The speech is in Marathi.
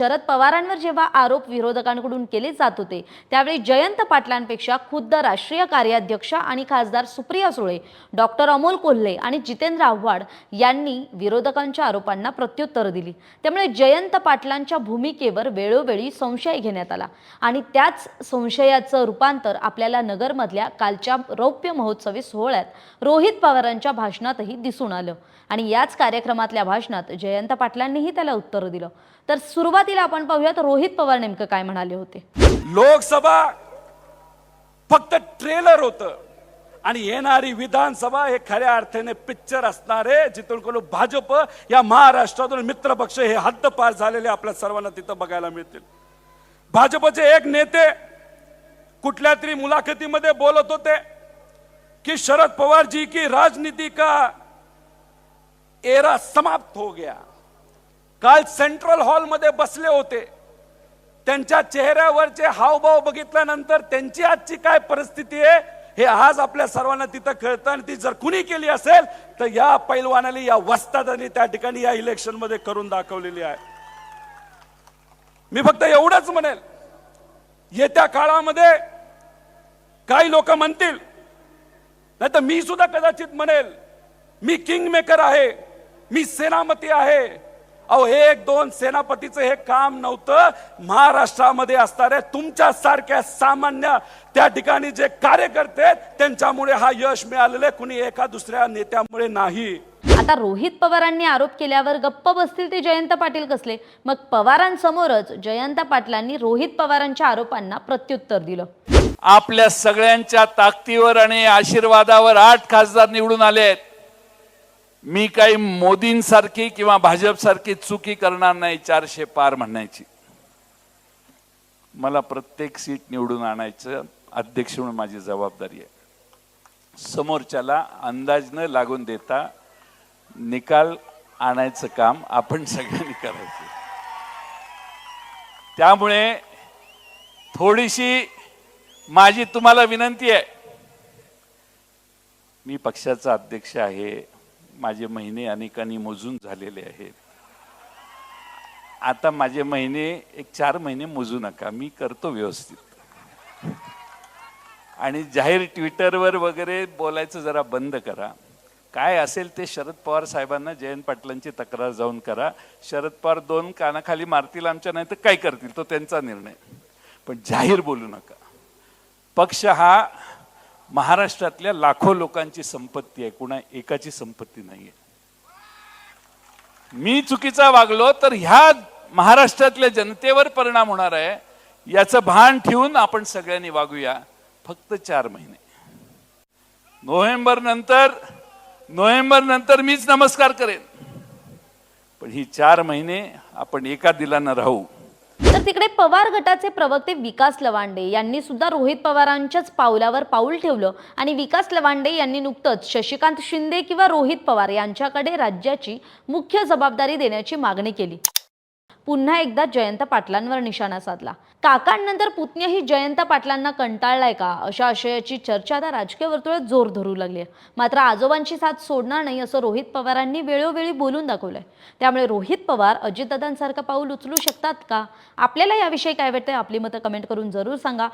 शरद पवारांवर जेव्हा आरोप विरोधकांकडून केले जात होते त्यावेळी जयंत पाटलांपेक्षा खुद्द राष्ट्रीय कार्याध्यक्ष आणि खासदार सुप्रिया सुळे डॉक्टर अमोल कोल्हे आणि जितेंद्र आव्हाड यांनी विरोधकांच्या आरोपांना प्रत्युत्तर दिली. त्यामुळे जयंत पाटलांच्या भूमिकेवर वेळोवेळी संशय घेण्यात आला आणि त्याच संशयाचं रूपांतर आपल्याला नगरमधल्या कालच्या रौप्य महोत्सवी सोहळ्यात रोहित पवारांच्या भाषणातही दिसून आलं आणि याच कार्यक्रमातल्या भाषणात जयंत पाटलांनीही त्याला उत्तर दिलं. तर सुरुवात सुरुवातीला आपण पाहूयात रोहित पवार नेमकं काय म्हणाले होते? लोकसभा फक्त ट्रेलर होत. आणि येणारी विधानसभा हे खऱ्या अर्थाने पिक्चर असणारे जिथून कोण भाजप या महाराष्ट्रातून मित्रपक्ष हे हद्दपार झालेले आपल्या सर्वांना तिथं बघायला मिळतील. भाजपचे एक नेते कुठल्या तरी मुलाखतीमध्ये बोलत होते की शरद पवार जी की राजनीति का एरा समाप्त हो गया. काल सेंट्रल हॉलमध्ये बसले होते. त्यांच्या चेहऱ्यावरचे हावभाव बघितल्यानंतर त्यांची आजची काय परिस्थिती आहे हे आज आपल्या सर्वांना तिथं कळतं आणि ती जर कुणी केली असेल तर या पैलवानाने या वस्तादाने त्या ठिकाणी या इलेक्शनमध्ये करून दाखवलेली आहे. मी फक्त एवढंच म्हणेल येत्या काळामध्ये काही लोक म्हणतील नाही तर मी सुद्धा कदाचित म्हणेल मी किंग मेकर आहे मी सेनापती आहे अहो हे एक दोन सेनापतीचं हे काम नव्हतं. महाराष्ट्रामध्ये असणाऱ्या तुमच्या सारख्या सामान्य त्या ठिकाणी जे कार्यकर्ते आहेत, त्यांच्यामुळे हा यश मिळालेलं आहे. कुणी एका दुसऱ्या नेत्यामुळे नाही. आता रोहित पवारांनी आरोप केल्यावर गप्प बसतील ते जयंत पाटील कसले? मग पवारांसमोरच जयंत पाटलांनी रोहित पवारांच्या आरोपांना प्रत्युत्तर दिलं. आपल्या सगळ्यांच्या ताकदीवर आणि आशीर्वादावर आठ खासदार निवडून आले आहेत मी काही मोदींसारखी किंवा भाजपसारखी चुकी करणार नाही चारशे पार म्हणण्याची मला प्रत्येक सीट निवडून आणायचं अध्यक्ष म्हणून माझी जबाबदारी आहे. समोरच्याला अंदाज न लागून देता निकाल आणायचं काम आपण सगळ्यांनी करायचं. त्यामुळे थोडीशी माझी तुम्हाला विनंती आहे. मी पक्षाचा अध्यक्ष आहे. माझे महिने अनेकांनी मोजून झालेले आहेत. आता माझे महिने एक चार महिने मोजू नका मी करतो व्यवस्थित. आणि जाहीर ट्विटरवर वगैरे बोलायचं जरा बंद करा. काय असेल ते शरद पवार साहेबांना जयंत पाटलांची तक्रार जाऊन करा. शरद पवार दोन कानाखाली मारतील आमच्या नाही तर काय करतील? तो त्यांचा निर्णय. पण जाहीर बोलू नका. पक्ष हा महाराष्ट्रातल्या लाखो लोकांची संपत्ती आहे. कुणा एकाची संपत्ती नाही आहे मी चुकीचा वागलो तर ह्या महाराष्ट्रातल्या जनतेवर परिणाम होणार आहे. याचं भान ठेवून आपण सगळ्यांनी वागूया. फक्त चार महिने. नोव्हेंबर नंतर नोव्हेंबर नंतर मीच नमस्कार करेन. पण ही चार महिने आपण एका दिलानं राहू. तर तिकडे पवार गटाचे प्रवक्ते विकास लवांडे यांनी सुद्धा रोहित पवारांच्याच पावलावर पाऊल ठेवलं. आणि विकास लवांडे यांनी नुकतंच शशिकांत शिंदे किंवा रोहित पवार यांच्याकडे राज्याची मुख्य जबाबदारी देण्याची मागणी केली. पुन्हा एकदा जयंत पाटलांवर निशाणा साधला. काकांनंतर पुतण्याही जयंत पाटलांना कंटाळलाय का? अशा आशयाची चर्चा आता राजकीय वर्तुळात जोर धरू लागली आहे मात्र आजोबांची साथ सोडणार नाही असं रोहित पवारांनी वेळोवेळी बोलून दाखवलंय. त्यामुळे रोहित पवार अजितदादांसारखं पाऊल उचलू शकतात का? आपल्याला याविषयी काय वाटतंय? आपली मतं कमेंट करून जरूर सांगा.